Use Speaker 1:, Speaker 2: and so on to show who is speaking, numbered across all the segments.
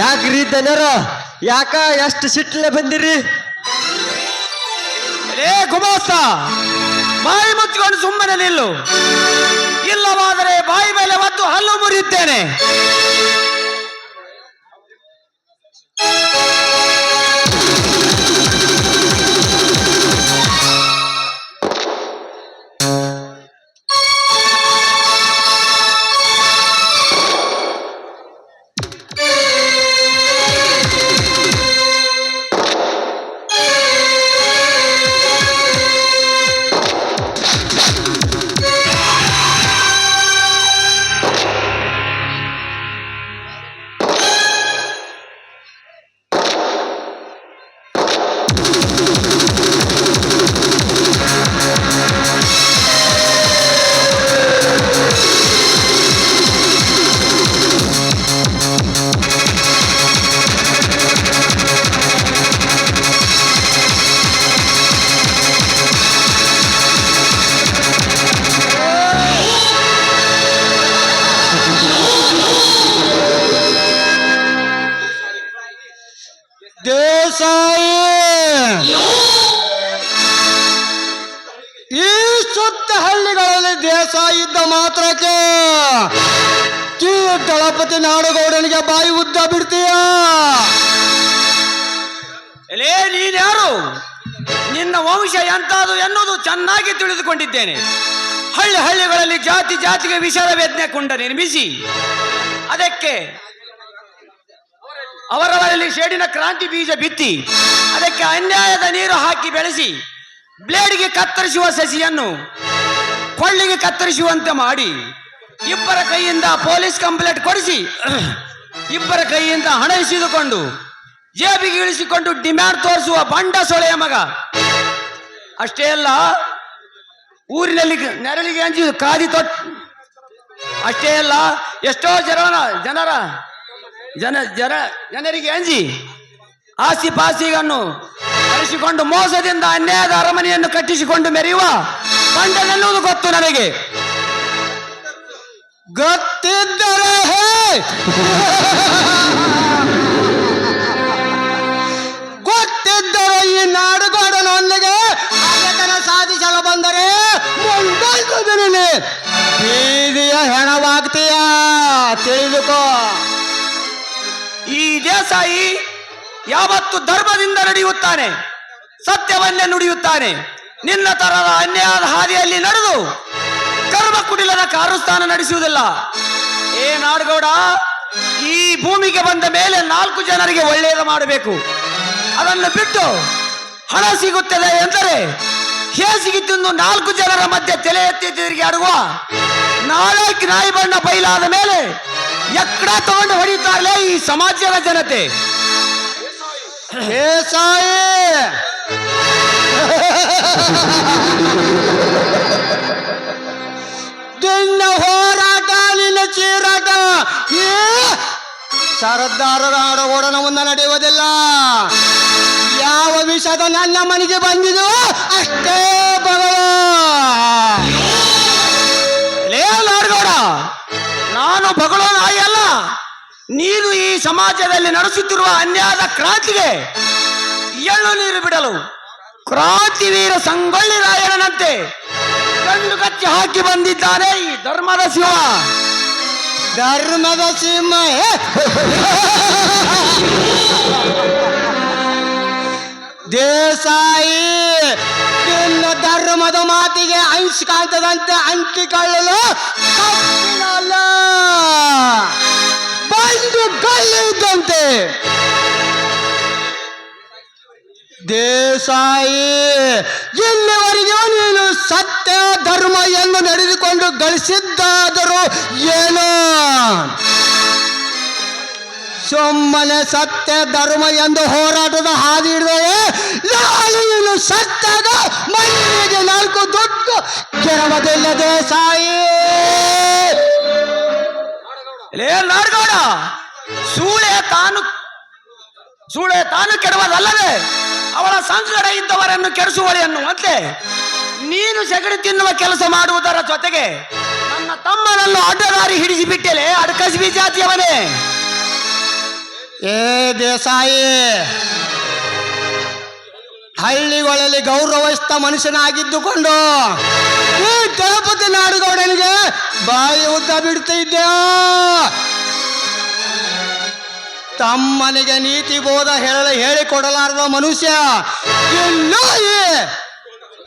Speaker 1: ಯಾಕ್ರಿ ದನರ? ಯಾಕ ಎಷ್ಟು ಸಿಟ್ಲೆ ಬಂದಿರಿ?
Speaker 2: ಏ ಗುಮಾಸ ಬಾಯಿ ಮುಚ್ಚಿಕೊಂಡು ಸುಮ್ಮನೆ ನಿಲ್ಲು. ಇಲ್ಲವಾದರೆ ಬಾಯಿ ಮೇಲೆ ಮತ್ತು ಹಲ್ಲು ಮುರಿಯುತ್ತೇನೆ.
Speaker 1: ಸುತ್ತ ಹಳ್ಳಿಗಳಲ್ಲಿ ದೇಶ ಇದ್ದ ಮಾತ್ರಕ್ಕೆ. ಕೀ ದಳಪತಿ ನಾಡಗೌಡನಿಗೆ ಬಾಯಿ ಉದ್ದ ಬಿಡ್ತೀಯ?
Speaker 2: ನೀನ್ಯಾರು? ನಿನ್ನ ವಂಶ ಎಂತಾದು ಎನ್ನುವುದು ಚೆನ್ನಾಗಿ ತಿಳಿದುಕೊಂಡಿದ್ದೇನೆ. ಹಳ್ಳಿ ಹಳ್ಳಿಗಳಲ್ಲಿ ಜಾತಿ ಜಾತಿಗೆ ವಿಷಾದ ವೇದನೆ ಕುಂಡ ನಿರ್ಮಿಸಿ, ಅದಕ್ಕೆ ಅವರವರಲ್ಲಿ ಶೇಡಿನ ಕ್ರಾಂತಿ ಬೀಜ ಬಿತ್ತಿ, ಅದಕ್ಕೆ ಅನ್ಯಾಯದ ನೀರು ಹಾಕಿ ಬೆಳೆಸಿ ಬ್ಲೇಡ್ಗೆ ಕತ್ತರಿಸುವ ಸಸಿಯನ್ನು, ಕೊಳ್ಳಿಗೆ ಕತ್ತರಿಸುವಂತೆ ಮಾಡಿ, ಇಬ್ಬರ ಕೈಯಿಂದ ಪೊಲೀಸ್ ಕಂಪ್ಲೇಂಟ್ ಕೊಡಿಸಿ, ಇಬ್ಬರ ಕೈಯಿಂದ ಹಣ ಇಸಿದುಕೊಂಡು ಜೇಬಿಗೆ ಇಳಿಸಿಕೊಂಡು ಡಿಮ್ಯಾಂಡ್ ತೋರಿಸುವ ಬಂಡ ಸೊಳೆಯ ಮಗ. ಅಷ್ಟೇ ಅಲ್ಲ, ಊರಿನಲ್ಲಿ ನೆರಳಿಗೆ ಅಂಜಿ ಕಾದಿ ತೊಟ್, ಅಷ್ಟೇ ಅಲ್ಲ, ಎಷ್ಟೋ ಜನ, ಜನರ, ಜನ ಜನ, ಜನರಿಗೆ ಅಂಜಿ ಆಸ್ತಿ ಪಾಸ್ತಿಗಳನ್ನು ಕಳಿಸಿಕೊಂಡು ಮೋಸದಿಂದ ಅನ್ಯಾಯದ ಅರಮನೆಯನ್ನು ಕಟ್ಟಿಸಿಕೊಂಡು ಮೆರೆಯುವ ಬಂಡನೆನ್ನುವುದು ಗೊತ್ತು ನನಗೆ.
Speaker 1: ಗೊತ್ತಿದ್ದರೆ ಗೊತ್ತಿದ್ದರೆ ಈ ನಾಡುಗಾಡನೊಂದಿಗೆ ಅಗತನ ಸಾಧಿಸಲು ಬಂದರೆ ಬೀದಿಯ ಹೆಣವಾಗ್ತೀಯ? ತಿಳಿದುಕೋ.
Speaker 2: ಈ ದೇಸಾಯಿ ಯಾವತ್ತು ಧರ್ಮದಿಂದ ನಡೆಯುತ್ತಾನೆ? ಸತ್ಯವನ್ನೇ ನುಡಿಯುತ್ತಾನೆ. ನಿನ್ನ ತರದ ಅನ್ಯಾಯದ ಹಾದಿಯಲ್ಲಿ ನಡೆದು ಕರ್ಮ ಕುಟಿಲದ ಕಾರುಸ್ಥಾನ ನಡೆಸುವುದಿಲ್ಲ. ಏ ನಾಡಗೌಡ, ಈ ಭೂಮಿಗೆ ಬಂದ ಮೇಲೆ ನಾಲ್ಕು ಜನರಿಗೆ ಒಳ್ಳೆಯದು ಮಾಡಬೇಕು. ಅದನ್ನು ಬಿಟ್ಟು ಹಣ ಸಿಗುತ್ತದೆ ಎಂದರೆ ಹೇಸಿಗೆ ತಿಂದು ನಾಲ್ಕು ಜನರ ಮಧ್ಯೆ ತಲೆ ಎತ್ತಿ ತಿರುಗಿ ಆಡುವ ನಾಲ್ಕು ನಾಯಿ ಬಣ್ಣ ಬೈಲಾದ ಮೇಲೆ ಎಕ್ಕಡ ತಗೊಂಡು ಹೊಡಿತಾರಲೇ ಈ ಸಮಾಜದ ಜನತೆ.
Speaker 1: ದೇಸಾಯಿ ನಿನ್ನ ಹೋರಾಟ, ನಿನ್ನ ಚೀರಾಟ. ಏ! ಸರ್ದಾರರ ನಡೆಯುವುದಿಲ್ಲ. ಯಾವ ವಿಷದ ನನ್ನ ಮನೆಗೆ ಬಂದಿದು ಅಷ್ಟೇ ಬಗಳು
Speaker 2: ಲೇ ನಾಡಗೌಡ, ನಾನು ಭಗಳೋ ನಾಯಿ ಅಲ್ಲ. ನೀನು ಈ ಸಮಾಜದಲ್ಲಿ ನಡೆಸುತ್ತಿರುವ ಅನ್ಯಾಯದ ಕ್ರಾಂತಿಗೆ ಎಳ್ಳು ನೀರು ಬಿಡಲು. ಕ್ರಾಂತಿವೀರ ಸಂಗೊಳ್ಳಿ ರಾಯಣ್ಣನಂತೆ ಕಂಡು ಕಚ್ಚಿ ಹಾಕಿ ಬಂದಿದ್ದಾನೆ ಈ ಧರ್ಮದ ಸಿಂಹ
Speaker 1: ಧರ್ಮದ ಸಿಂಹ! ದೇಸಾಯಿ, ನಿನ್ನ ಧರ್ಮದ ಮಾತಿಗೆ ಅಂಶ ಕಾಣ್ತದಂತೆ ಅಂಟಿಕೊಳ್ಳಲು ಬಂದು ಇದ್ದಂತೆ ದೇಸಾಯಿ ಇಲ್ಲಿವರೆಗೂ ನೀನು ಸತ್ಯ, ಧರ್ಮ ಎಂದು ನಡೆದುಕೊಂಡು ಗಳಿಸಿದ್ದಾದರೂ ಏನು? ಸುಮ್ಮನೆ ಸತ್ಯ, ಧರ್ಮ ಎಂದು ಹೋರಾಟದ ಹಾದಿ ಹಿಡಿದರೆ ನಾನು ನೀನು ಸತ್ಯದ ಮಣ್ಣಿಗೆ ನಾಲ್ಕು ದುಡ್ಡು ಕೆರವದಿಲ್ಲ ದೇಸಾಯಿ
Speaker 2: ಲೇ ನಾಡಗೌಡ, ಸೂಳೆ ತಾನು ಸೂಳೆ ತಾನು ಕೆಡುವುದಲ್ಲದೆ ಅವಳ ಸಂಕಟ ಇದ್ದವರನ್ನು ಕೆಡಿಸುವಳಿ ಎನ್ನುವಂತೆ ನೀನು ಸೆಗಡಿ ತಿನ್ನುವ ಕೆಲಸ ಮಾಡುವುದರ ಜೊತೆಗೆ ನನ್ನ ತಮ್ಮನನ್ನು ಅಡ್ಡದಾರಿ ಹಿಡಿಸಿ ಬಿಟ್ಟೆಲೆ ಅಡಕಸಿಬಿ ಜಾತಿಯವನೇ
Speaker 1: ಏ ದೇಸಾಯಿ, ಹಳ್ಳಿಗಳಲ್ಲಿ ಗೌರವಿಸ್ತ ಮನುಷ್ಯನಾಗಿದ್ದುಕೊಂಡು ಈ ದಳಪತಿ ನಾಡುಗೌಡನಿಗೆ ಬಾಯಿ ಉದ್ದ ಬಿಡ್ತಿದ್ದೆ ತಮ್ಮನಿಗೆ ನೀತಿ ಬೋಧ ಹೇಳ ಹೇಳಿಕೊಡಲಾರದ ಮನುಷ್ಯ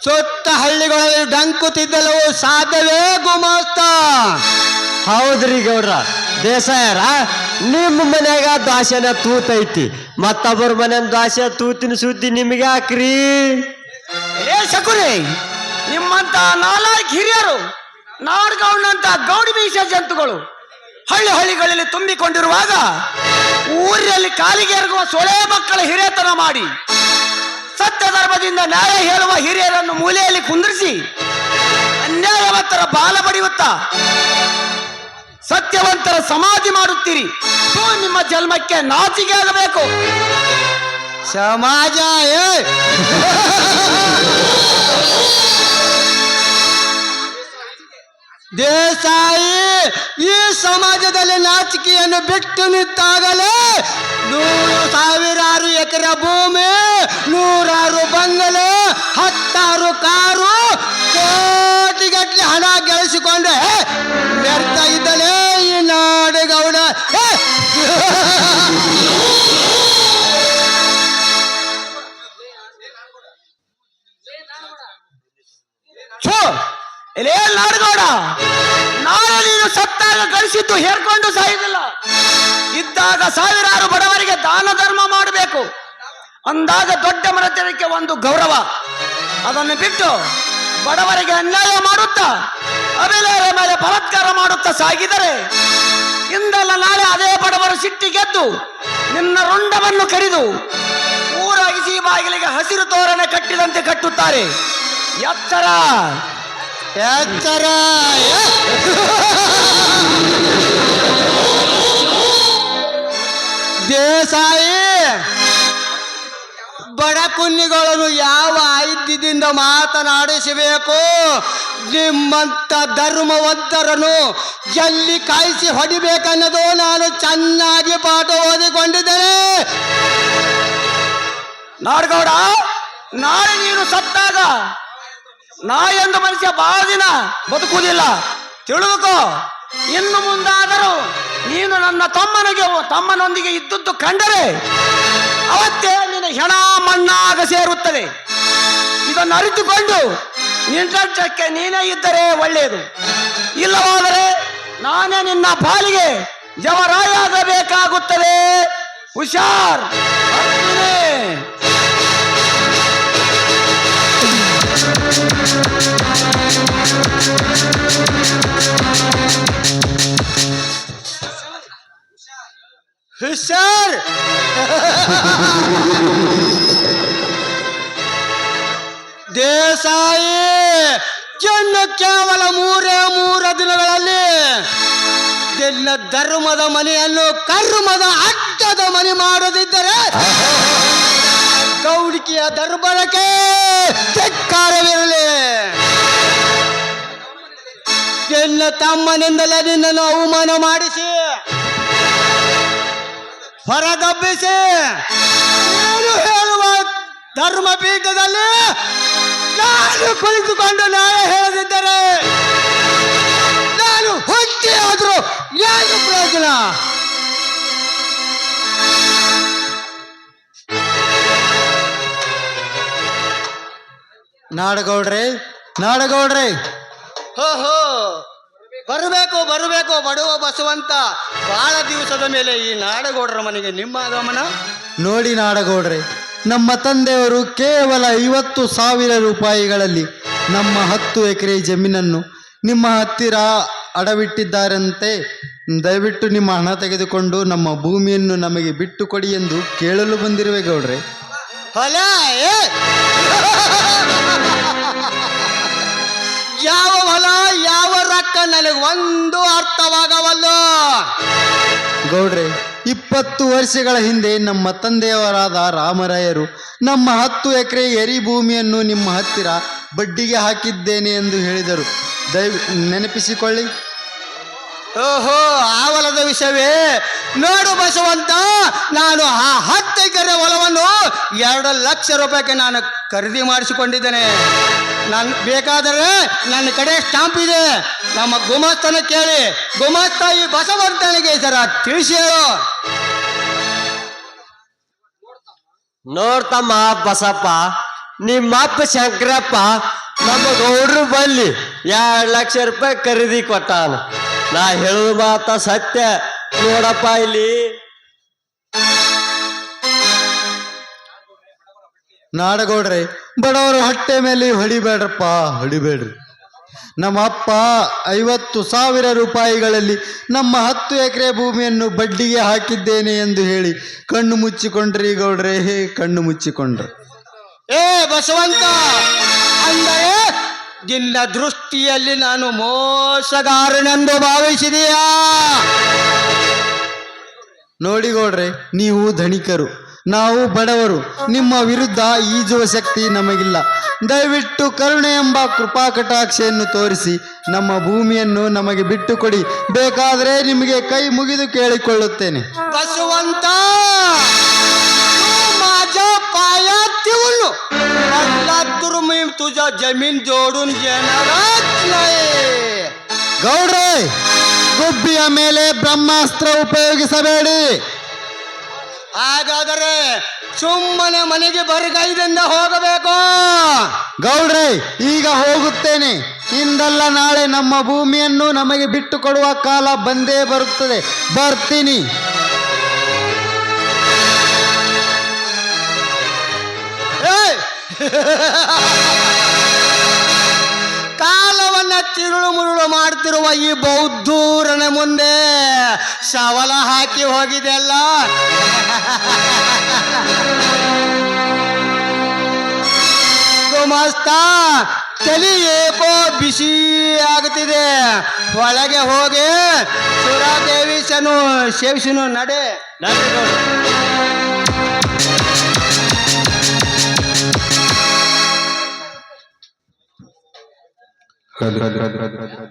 Speaker 1: ಸುತ್ತ ಹಳ್ಳಿಗಳಲ್ಲಿ ಡಂಕುತ್ತಿದ್ದಲು ಸಾಧ್ಯವೇ ಗುಮಾಸ್ತ.
Speaker 3: ಹೌದ್ರಿ ಗೌಡ್ರ. ದೇಸಾಯರ ನಿಮ್ಮ ಮನ್ಯಾಗ ದ್ವಾಸೆನ ತೂತೈತಿ ಮತ್ತೊಬ್ಬರ ಮನೆ ದ್ವಾಸೆ ತೂತಿನ ಸುದ್ದಿ ನಿಮಗೆ ಹಾಕ್ರಿ.
Speaker 2: ಏ ಶಕುರಿ ನಿಮ್ಮಂತ ನಾಲ್ಕು ಹಿರಿಯರು ನಾಡ್ಗೌಡ್ನಂತ ಗೌಡಿ ಬೀಸ ಜಂತುಗಳು ಹಳ್ಳಿ ಹಳ್ಳಿಗಳಲ್ಲಿ ತುಂಬಿಕೊಂಡಿರುವಾಗ ಊರಿನಲ್ಲಿ ಕಾಲಿಗೆ ಎರಗುವ ಸೊಳೆ ಮಕ್ಕಳ ಹಿರಿಯತನ ಮಾಡಿ ಸತ್ಯ ಧರ್ಮದಿಂದ ನ್ಯಾಯ ಹೇಳುವ ಹಿರಿಯರನ್ನು ಮೂಲೆಯಲ್ಲಿ ಕುಂದಿರಿಸಿ ಅನ್ಯಾಯವಂತರ ಬಾಲ ಬಡಿಯುತ್ತಾ ಸತ್ಯವಂತರ ಸಮಾಧಿ ಮಾಡುತ್ತೀರಿ. ನಿಮ್ಮ ಜನ್ಮಕ್ಕೆ ನಾಚಿಕೆ ಆಗಬೇಕು.
Speaker 1: ಸಮಾಜ ದೇಸಾಯಿ! ಈ ಸಮಾಜದಲ್ಲಿ ನಾಚಿಕೆಯನ್ನು ಬಿಟ್ಟು ನಿಂತಾಗಲೇ ನೂರು ಸಾವಿರಾರು ಎಕರೆ ಭೂಮಿ, ನೂರಾರು ಬಂಗಲೆ, ಹತ್ತಾರು ಕಾರು ಕೋಟಿಗಟ್ಟಲೆ ಹಣ ಗಳಿಸಿಕೊಂಡೆ ವ್ಯರ್ಥ ಇದ್ದಲೇ ಈ ನಾಡುಗೌಡ
Speaker 2: ಎಲೇ ನಾಡಗೌಡ ನೀನು ಸತ್ತಾಗ ಗಳಿಸಿದ್ದು ಹೇರ್ಕೊಂಡು ಸಾಯುವುದಿಲ್ಲ. ಇದ್ದಾಗ ಸಾವಿರಾರು ಬಡವರಿಗೆ ದಾನ ಧರ್ಮ ಮಾಡಬೇಕು. ಅಂದಾಗ ದೊಡ್ಡ ಮನತನಕ್ಕೆ ಒಂದು ಗೌರವ. ಅದನ್ನು ಬಿಟ್ಟು ಬಡವರಿಗೆ ಅನ್ಯಾಯ ಮಾಡುತ್ತಾ ಅಭಿಲೇರ ಮೇಲೆ ಬಲಾತ್ಕಾರ ಮಾಡುತ್ತಾ ಸಾಗಿದರೆ, ಇಂದಲ್ಲ ನಾಳೆ ಅದೇ ಬಡವರು ಸಿಟ್ಟಿಗೆದ್ದು ನಿನ್ನ ರುಂಡವನ್ನು ಕರಿದು ಊರಾಗಿಸಿ ಬಾಗಿಲಿಗೆ ಹಸಿರು ತೋರಣ ಕಟ್ಟಿದಂತೆ ಕಟ್ಟುತ್ತಾರೆ. ಎಚ್ಚರ
Speaker 1: ಎಚ್ಚರ ದೇಸಾಯಿ, ಬಡ ಪುಣ್ಯಗಳನ್ನು ಯಾವ ಐದ್ಯದಿಂದ ಮಾತನಾಡಿಸಬೇಕು? ನಿಮ್ಮಂತ ಧರ್ಮವಂತರನ್ನು ಎಲ್ಲಿ ಕಾಯಿಸಿ ಹೊಡಿಬೇಕನ್ನೋದು ನಾನು ಚೆನ್ನಾಗಿ ಪಾಠ ಓದಿಕೊಂಡಿದ್ದೇನೆ.
Speaker 2: ನಾಡಗೌಡ, ನಾಳೆ ನೀನು ಸತ್ತಾಗ ನಾ ಎಂದು ಮನುಷ್ಯ ಬಹಳ ದಿನ ಬದುಕುವುದಿಲ್ಲ. ತಿಳಿದುಕೋ ಇನ್ನು ಮುಂದಾದರೂ ನೀನು ನನ್ನ ತಮ್ಮನಿಗೆ ತಮ್ಮನೊಂದಿಗೆ ಇದ್ದದ್ದು ಕಂಡರೆ ಅವತ್ತೇ ನಿನ್ನ ಹೆಣ ಮಣ್ಣಾಗ ಸೇರುತ್ತದೆ. ಇದನ್ನು ಅರಿತುಕೊಂಡು ನಿಂಟಕ್ಕೆ ನೀನೇ ಇದ್ದರೆ ಒಳ್ಳೆಯದು. ಇಲ್ಲವಾದರೆ ನಾನೇ ನಿನ್ನ ಪಾಲಿಗೆ ಜವರಾಯಾಗಬೇಕಾಗುತ್ತದೆ. ಹುಷಾರ್
Speaker 1: ಹುಷಾರ್ ದೇಸಾಯಿ ಜನ್ನು ಕೇವಲ ಮೂರೇ ಮೂರ ದಿನಗಳಲ್ಲಿ ನಿನ್ನ ಧರ್ಮದ ಮನೆಯನ್ನು ಕರ್ಮದ ಅಡ್ಡದ ಮನೆ ಮಾಡದಿದ್ದರೆ ಗೌಡಿಕೆಯ ದರ್ಬರಕ್ಕೆ ಚಕ್ಕಾರವಿರಲಿ ನಿನ್ನ ತಮ್ಮನಿಂದಲೇ ನಿನ್ನನ್ನು ಅವಮಾನ ಮಾಡಿಸಿ ಹೊರದಬ್ಬಿಸಿ ನಾನು ಹೇಳುವ ಧರ್ಮ ಪೀಠದಲ್ಲಿ ನಾನು ಕುಳಿತುಕೊಂಡು ನಾಳೆ ಹೇಳದಿದ್ದರೆ, ನಾನು ಹುಟ್ಟಿ ಆದರೂ ಏನು ಪ್ರಯೋಜನ? ನಾಡಗೌಡ್ರೆ ನಾಡಗೌಡ್ರೆ. ಹೋ ಹೋ ಬರಬೇಕು ಬರಬೇಕು ಬಡವ ಬಸವಂತ. ಬಹಳ ದಿವಸದ ಮೇಲೆ ಈ ನಾಡಗೌಡರ ಮನೆಗೆ ನಿಮ್ಮ ಆಗಮನ?
Speaker 4: ನೋಡಿ ನಾಡಗೌಡ್ರೆ ನಮ್ಮ ತಂದೆಯವರು ಕೇವಲ ಐವತ್ತು ಸಾವಿರ ರೂಪಾಯಿಗಳಲ್ಲಿ ನಮ್ಮ ಹತ್ತು ಎಕರೆ ಜಮೀನನ್ನು ನಿಮ್ಮ ಹತ್ತಿರ ಅಡವಿಟ್ಟಿದ್ದಾರಂತೆ. ದಯವಿಟ್ಟು ನಿಮ್ಮ ಹಣ ತೆಗೆದುಕೊಂಡು ನಮ್ಮ ಭೂಮಿಯನ್ನು ನಮಗೆ ಬಿಟ್ಟು ಕೊಡಿ ಎಂದು ಕೇಳಲು ಬಂದಿರುವೆ ಗೌಡ್ರೆ.
Speaker 1: ಹೊಲ ಏ? ಯಾವ ಹೊಲ ಯಾವ ರೊಕ್ಕ ನನಗೆ ಒಂದು ಅರ್ಥವಾಗವಲ್ಲ.
Speaker 4: ಗೌಡ್ರಿ ಇಪ್ಪತ್ತು ವರ್ಷಗಳ ಹಿಂದೆ ನಮ್ಮ ತಂದೆಯವರಾದ ರಾಮರಾಯರು ನಮ್ಮ ಹತ್ತು ಎಕರೆ ಎರಿ ಭೂಮಿಯನ್ನು ನಿಮ್ಮ ಹತ್ತಿರ ಬಡ್ಡಿಗೆ ಹಾಕಿದ್ದೇನೆ ಎಂದು ಹೇಳಿದರು. ದಯ ನೆನಪಿಸಿಕೊಳ್ಳಿ.
Speaker 1: ಓಹೋ ಆ ಹೊಲದ ವಿಷಯವೇ? ನೋಡು ಬಸವಂತ ನಾನು ಆ ಹತ್ತು ಎಕರೆ ಹೊಲವನ್ನು ಎರಡು ಲಕ್ಷ ರೂಪಾಯಿಗೆ ನಾನು ಖರೀದಿ ಮಾಡಿಸಿಕೊಂಡಿದ್ದೇನೆ. ನನ್ ಬೇಕಾದರೆ ನನ್ನ ಕಡೆ ಸ್ಟಾಂಪ್ ಇದೆ. ನಮ್ಮ ಗುಮಾಸ್ತನ ಕೇಳಿ. ಗುಮಾಸ್ತ ಈ ಬಸವಂತನಿಗೆ ಸರ ತಿಳಿಸಿ ಹೇಳು.
Speaker 3: ನೋಡ್ತಮ್ಮ ಬಸಪ್ಪ ನಿಮ್ಮಪ್ಪ ಶಂಕರಪ್ಪ ನಮ್ಮ ಗೌಡ್ರು ಬಲ್ಲಿ ಎರಡು ಲಕ್ಷ ರೂಪಾಯಿ ಖರೀದಿ ಕೊಟ್ಟಾನ. ನಾ ಹೇಳುದು ಮಾತ ಸತ್ಯ. ನೋಡಪ್ಪ ಇಲ್ಲಿ.
Speaker 4: ನಾಡಗೌಡ್ರೆ ಬಡವರ ಹೊಟ್ಟೆ ಮೇಲೆ ಹೊಡಿಬೇಡ್ರಪ್ಪ ಹೊಡಿಬೇಡ್ರಿ. ನಮ್ಮ ಅಪ್ಪ ಐವತ್ತು ಸಾವಿರ ರೂಪಾಯಿಗಳಲ್ಲಿ ನಮ್ಮ ಹತ್ತು ಎಕರೆ ಭೂಮಿಯನ್ನು ಬಡ್ಡಿಗೆ ಹಾಕಿದ್ದೇನೆ ಎಂದು ಹೇಳಿ ಕಣ್ಣು ಮುಚ್ಚಿಕೊಂಡ್ರಿ ಗೌಡ್ರೆ ಹೇ ಕಣ್ಣು ಮುಚ್ಚಿಕೊಂಡ್ರಿ.
Speaker 1: ಏ ಬಸವಂತ ಅಂದರೆ ನಿನ್ನ ದೃಷ್ಟಿಯಲ್ಲಿ ನಾನು ಮೋಸಗಾರನೆಂದು ಭಾವಿಸಿದೀಯಾ?
Speaker 4: ನೋಡಿ ಗೌಡ್ರೆ ನೀವು ಧನಿಕರು. ನಾವು ಬಡವರು. ನಿಮ್ಮ ವಿರುದ್ಧ ಈಜುವ ಶಕ್ತಿ ನಮಗಿಲ್ಲ. ದಯವಿಟ್ಟು ಕರುಣೆ ಎಂಬ ಕೃಪಾ ಕಟಾಕ್ಷೆಯನ್ನು ತೋರಿಸಿ ನಮ್ಮ ಭೂಮಿಯನ್ನು ನಮಗೆ ಬಿಟ್ಟು ಕೊಡಿ ಬೇಕಾದರೆ ನಿಮಗೆ ಕೈ ಮುಗಿದು ಕೇಳಿಕೊಳ್ಳುತ್ತೇನೆ.
Speaker 1: ಬಸವಂತ ತುಜ ಜಮೀನ್ ಜೋಡೂನ್
Speaker 4: ಗೌಡ್ರೆ ಗುಬ್ಬಿಯ ಮೇಲೆ ಬ್ರಹ್ಮಾಸ್ತ್ರ ಉಪಯೋಗಿಸಬೇಡಿ.
Speaker 1: ಹಾಗಾದರೆ ಸುಮ್ಮನೆ ಮನೆಗೆ ಬರಗೈದಿಂದ ಹೋಗಬೇಕು.
Speaker 4: ಗೌಡ್ರೆ ಈಗ ಹೋಗುತ್ತೇನೆ. ಇಂದಲ್ಲ ನಾಳೆ ನಮ್ಮ ಭೂಮಿಯನ್ನು ನಮಗೆ ಬಿಟ್ಟು ಕೊಡುವ ಕಾಲ ಬಂದೇ ಬರುತ್ತದೆ. ಬರ್ತೀನಿ.
Speaker 1: ಏಯ್! ಮುರುಳು ಮಾಡ್ತಿರುವ ಈ ಬೌದ್ಧೂರನ ಮುಂದೆ ಶವಲ ಹಾಕಿ ಹೋಗಿದೆಯಲ್ಲ ಮಸ್ತ ತಲಿ ಏಕೋ ಬಿಸಿ ಆಗುತ್ತಿದೆ ಒಳಗೆ ಹೋಗಿ ಸುರಾದೇವಿಸನು ಸೇವಿಸನು ನಡೆ.
Speaker 3: Хад, хад, хад, хад, хад.